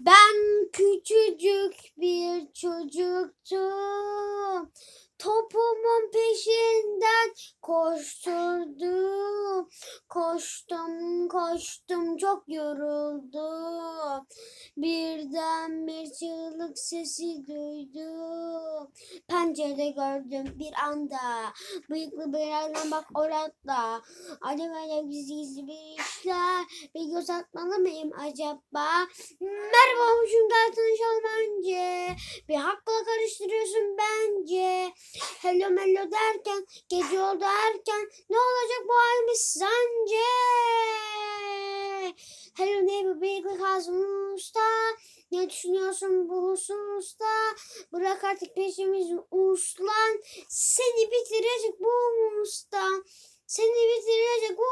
Ben küçücük bir çocuktum. Topumun peşinden koşturdum. Koştum, koştum, çok yoruldum. Birden bir çığlık sesi duydum. Pencerede gördüm bir anda. Bıyıklı bir adam bak orada. Acaba gizli gizli bir işler. Bir göz atmalı mıyım acaba? Merhaba hoşum gel tanışalım önce. Bir hakla karıştırıyorsun bence. Hello mello derken gece oldu erken ne olacak bu halimiz sence? Hello neighbor bıyıklı Kazım Usta ne düşünüyorsun bu hususta? Bırak artık peşimizi uslan seni bitirecek bu usta. Seni bitirecek bu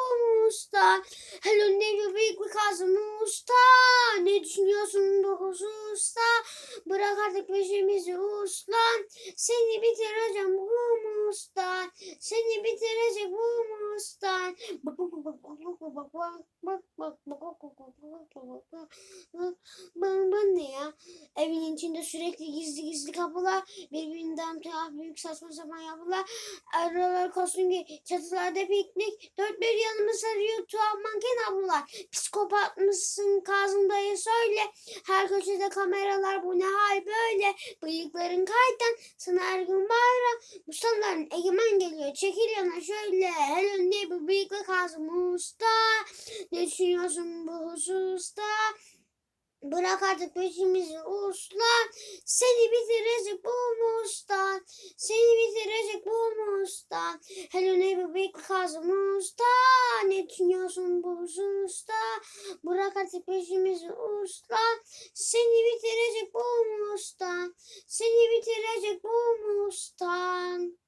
usta. Hello neighbor bıyıklı Kazım Usta ne düşünüyorsun bu hususta? bırakardık peşimizi uslan. Seni bitireceğim humustan. Seni bitirecek bu humustan. Ben, ben ne ya? Evin içinde sürekli gizli gizli kapılar, birbirinden tuhaf büyük saçma sapan yapılar, aralar kostüm çatılarda piknik, dört bir yanımı sarıyor tuhaf manken ablalar. Psikopat mısın Kazım dayı söyle, her köşede kameralar bu ne hal böyle, bıyıkların kaytan, sana her gün bayram, bu sanların egemen geliyor, çekil yana şöyle, hele ne bu bıyıklar mı Kazım Usta? Ne düşünüyorsun bu hususta? Bırak artık peşimizi uslan. Seni bitirecek bu mustan. Seni bitirecek bu mustan. Hello neighbor big Kazım Usta. Ne düşünüyorsun bu hususta? Bırak artık peşimizi uslan. Seni bitirecek bu mustan. Seni bitirecek bu mustan.